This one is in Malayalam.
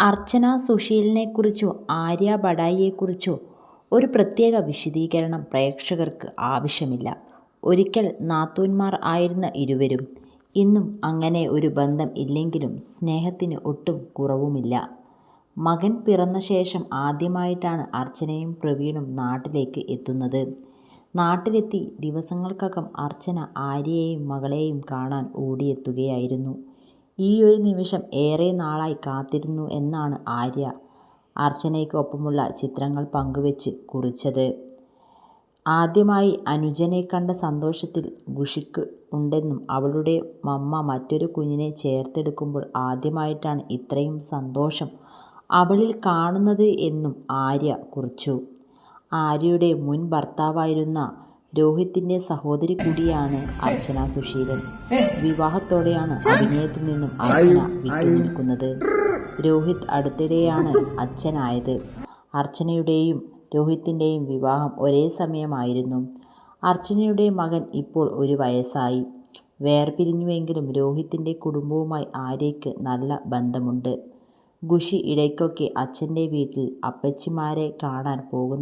അർച്ചന സുശീലിനെക്കുറിച്ചോ ആര്യ ബഡായിയെക്കുറിച്ചോ ഒരു പ്രത്യേക വിശദീകരണം പ്രേക്ഷകർക്ക് ആവശ്യമില്ല. ഒരിക്കൽ നാത്തൂന്മാർ ആയിരുന്ന ഇരുവരും ഇന്നും അങ്ങനെ ഒരു ബന്ധം ഇല്ലെങ്കിലും സ്നേഹത്തിന് ഒട്ടും കുറവുമില്ല. മകൻ പിറന്ന ശേഷം ആദ്യമായിട്ടാണ് അർച്ചനയും പ്രവീണും നാട്ടിലേക്ക് എത്തുന്നത്. നാട്ടിലെത്തി ദിവസങ്ങൾക്കകം അർച്ചന ആര്യയെയും മകളെയും കാണാൻ ഓടിയെത്തുകയായിരുന്നു. ഈയൊരു നിമിഷം ഏറെ നാളായി കാത്തിരുന്നു എന്നാണ് ആര്യ അർച്ചനയ്ക്കൊപ്പമുള്ള ചിത്രങ്ങൾ പങ്കുവെച്ച് കുറിച്ചത്. ആദ്യമായി അനുജനെ കണ്ട സന്തോഷത്തിൽ ഖുഷിക്ക് ഉണ്ടെന്നും അവളുടെ മമ്മ മറ്റൊരു കുഞ്ഞിനെ ചേർത്തെടുക്കുമ്പോൾ ആദ്യമായിട്ടാണ് ഇത്രയും സന്തോഷം അവളിൽ കാണുന്നത് എന്നും ആര്യ കുറിച്ചു. ആര്യയുടെ മുൻ ഭർത്താവായിരുന്ന രോഹിതിന്റെ സഹോദരി കൂടിയാണ് അർച്ചന സുശീലൻ. വിവാഹത്തോടെയാണ് അഭിനയത്തിൽ നിന്നും അർച്ചന വിട്ടുനിൽക്കുന്നത്. രോഹിത് അടുത്തിടെയാണ് അച്ഛനായത്. അർച്ചനയുടെയും രോഹിത്തിന്റെയും വിവാഹം ഒരേ സമയമായിരുന്നു. അർച്ചനയുടെ മകൻ ഇപ്പോൾ ഒരു വയസ്സായി. വേർപിരിഞ്ഞുവെങ്കിലും രോഹിത്തിന്റെ കുടുംബവുമായി ആര്യയ്ക്ക് നല്ല ബന്ധമുണ്ട്. ഖുഷി ഇടയ്ക്കൊക്കെ അച്ഛന്റെ വീട്ടിൽ അപ്പച്ചിമാരെ കാണാൻ പോകുന്നു.